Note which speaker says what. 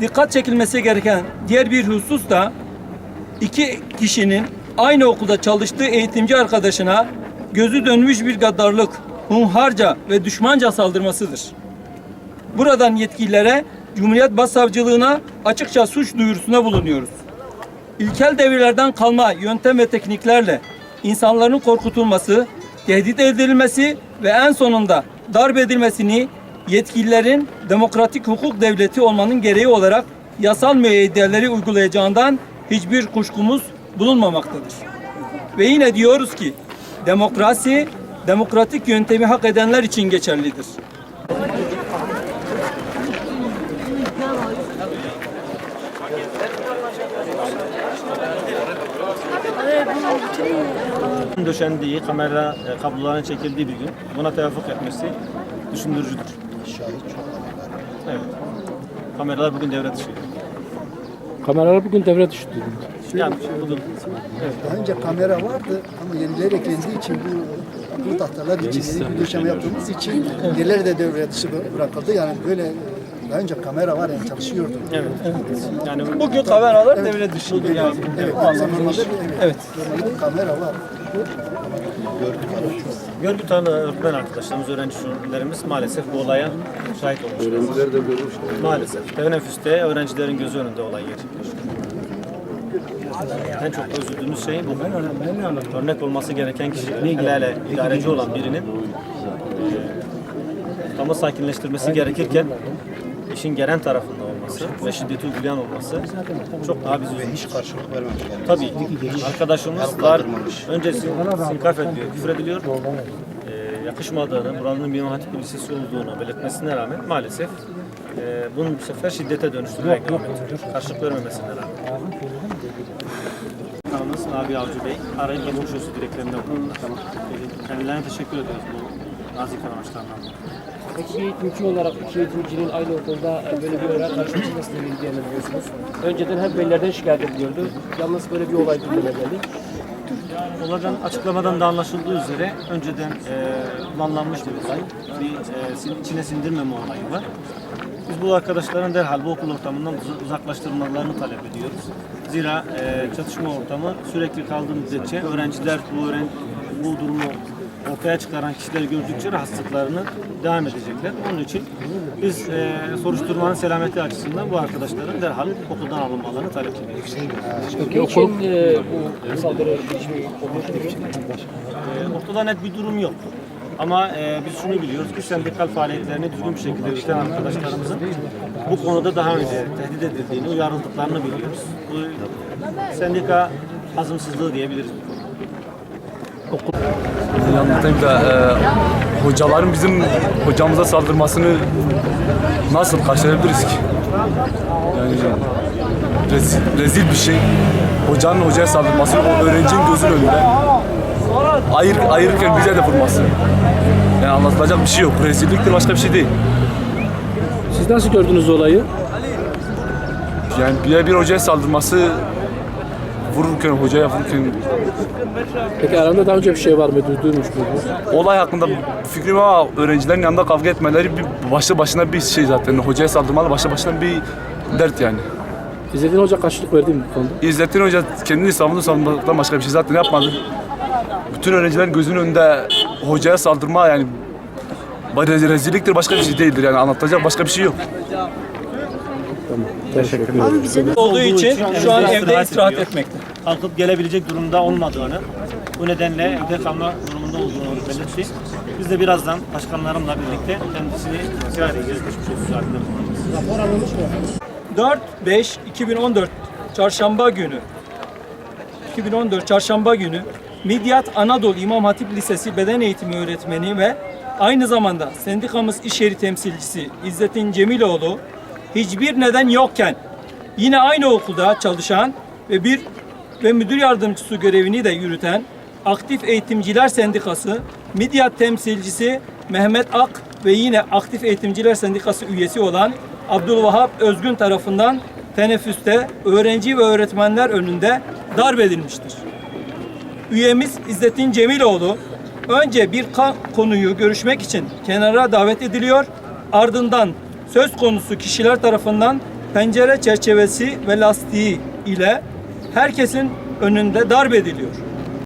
Speaker 1: dikkat çekilmesi gereken diğer bir husus da iki kişinin aynı okulda çalıştığı eğitimci arkadaşına gözü dönmüş bir gaddarlık, hunharca ve düşmanca saldırmasıdır. Buradan yetkililere Cumhuriyet Başsavcılığına açıkça suç duyurusunda bulunuyoruz. İlkel devirlerden kalma yöntem ve tekniklerle insanların korkutulması, tehdit edilmesi ve en sonunda darp edilmesini yetkililerin demokratik hukuk devleti olmanın gereği olarak yasal müeyyideleri uygulayacağından hiçbir kuşkumuz bulunmamaktadır. Ve yine diyoruz ki demokrasi demokratik yöntemi hak edenler için geçerlidir.
Speaker 2: döşendiği, kamera e, kabloların çekildiği bir gün buna tevafuk etmesi düşündürücüdür. Evet. Kameralar bugün devre dışı.
Speaker 3: Kameralar bugün devre düştü.
Speaker 2: Yani bugün
Speaker 4: Daha önce kamera vardı ama yeniler eklendiği için bu bu tahtalar için yeni bir döşeme yaptığımız için yerleri de devre dışı bırakıldı. Yani böyle daha önce kamera var yani çalışıyordu.
Speaker 2: evet. Yani
Speaker 1: Bugün kameralar devre dışıydı yani.
Speaker 4: Evet,
Speaker 1: O anlamda
Speaker 4: normalde
Speaker 1: bir-
Speaker 4: evet.
Speaker 1: Evet.
Speaker 4: Normalde kamera var.
Speaker 2: Görgü tanığı öğretmen arkadaşlarımız, öğrencilerimiz maalesef bu olaya şahit olmuş. Öğrenciler de görmüş. Maalesef. Teneffüste öğrencilerin gözü önünde olay gerçekleşti. En çok üzüldüğümüz şey bu. Örnek olması gereken kişi, hele hele idareci olan birinin ortamı sakinleştirmesi gerekirken işin gelen tarafında olması ve şiddeti uygulayan olması çok daha bizi üzmüş. Hiç karşılık vermemiş. Tabii. Arkadaşımız var. Önce sin- sinkaf ediliyor, küfür ediliyor. Ee, yakışmadığını, buranın bir Hatip Lisesi olduğunu belirtmesine rağmen maalesef e, bunun bu sefer şiddete dönüştürerek devam ediyor. Karşılık vermemesine rağmen. Kanalımız Nabi Avcı Bey, arayın geçmiş olsun dileklerinde bulundular. Kendilerine teşekkür ediyoruz bu nazik amaçlarından.
Speaker 3: Peki bir eğitimci olarak iki eğitimcinin aynı okulda e, böyle bir olay karşılaşmasıyla ilgili değerlendiriyorsunuz. Önceden hep velilerden şikayet ediliyordu. Yalnız böyle bir olay gündeme geldi.
Speaker 2: Olaydan açıklamadan da anlaşıldığı üzere önceden e, planlanmış bir olay. Bir e, içine sindirmeme olayı var. Biz bu arkadaşların derhal bu okul ortamından uz- uzaklaştırmalarını talep ediyoruz. Zira e, çatışma ortamı sürekli kaldığı müddetçe öğrenciler bu öğren bu durumu ortaya çıkaran kişileri gördükçe rahatsızlıklarını devam edecekler. Onun için biz e, soruşturmanın selameti açısından bu arkadaşların derhal okuldan alınmalarını talep ediyoruz.
Speaker 3: Peki için e, bu saldırı?
Speaker 2: E, ortada net bir durum yok. Ama e, biz şunu biliyoruz ki sendikal faaliyetlerini düzgün bir şekilde yürüten arkadaşlarımızın bu konuda daha önce tehdit edildiğini, uyarıldıklarını biliyoruz. Bu sendika hazımsızlığı diyebiliriz.
Speaker 5: Anlatayım da e, hocaların bizim hocamıza saldırmasını nasıl karşılayabiliriz ki? Yani rezil, rezil bir şey. Hocanın hocaya saldırması, o öğrencinin gözünün önünde. Ayır, ayırırken bize de vurması. Yani anlatılacak bir şey yok. Rezilliktir başka bir şey değil.
Speaker 3: Siz nasıl gördünüz olayı?
Speaker 5: Yani bir, bir hocaya saldırması vururken, hocaya vururken
Speaker 3: Peki aranda daha önce bir şey var mı? Du- Duymuş muydunuz?
Speaker 5: olay hakkında fikrim ama öğrencilerin yanında kavga etmeleri bir başlı başına bir şey zaten. Hocaya saldırmalı başlı başına bir dert yani.
Speaker 3: İzlediğin hoca karşılık verdi mi bu konuda?
Speaker 5: İzzettin Hoca kendini savundu savunmaktan başka bir şey zaten yapmadı. Bütün öğrencilerin gözünün önünde hocaya saldırma yani bari rezilliktir başka bir şey değildir yani anlatacak başka bir şey yok.
Speaker 3: Teşekkür ederim.
Speaker 1: Olduğu için şu an
Speaker 2: evde istirahat
Speaker 1: etmekte.
Speaker 2: Kalkıp gelebilecek durumda olmadığını, bu nedenle evde kalma durumunda olduğunu belirtti. Biz de birazdan başkanlarımla birlikte kendisini ziyaret edeceğiz. Geçmiş olsun ziyaretlerimiz.
Speaker 1: 4-5-2014 Çarşamba günü 2014 Çarşamba günü Midyat Anadolu İmam Hatip Lisesi Beden Eğitimi Öğretmeni ve aynı zamanda sendikamız iş yeri temsilcisi İzzettin Cemiloğlu hiçbir neden yokken yine aynı okulda çalışan ve bir ve müdür yardımcısı görevini de yürüten Aktif Eğitimciler Sendikası Midyat temsilcisi Mehmet Ak ve yine Aktif Eğitimciler Sendikası üyesi olan Abdülvahap Özgün tarafından teneffüste öğrenci ve öğretmenler önünde darp edilmiştir. Üyemiz İzzettin Cemiloğlu önce bir konuyu görüşmek için kenara davet ediliyor. Ardından söz konusu kişiler tarafından pencere çerçevesi ve lastiği ile herkesin önünde darp ediliyor.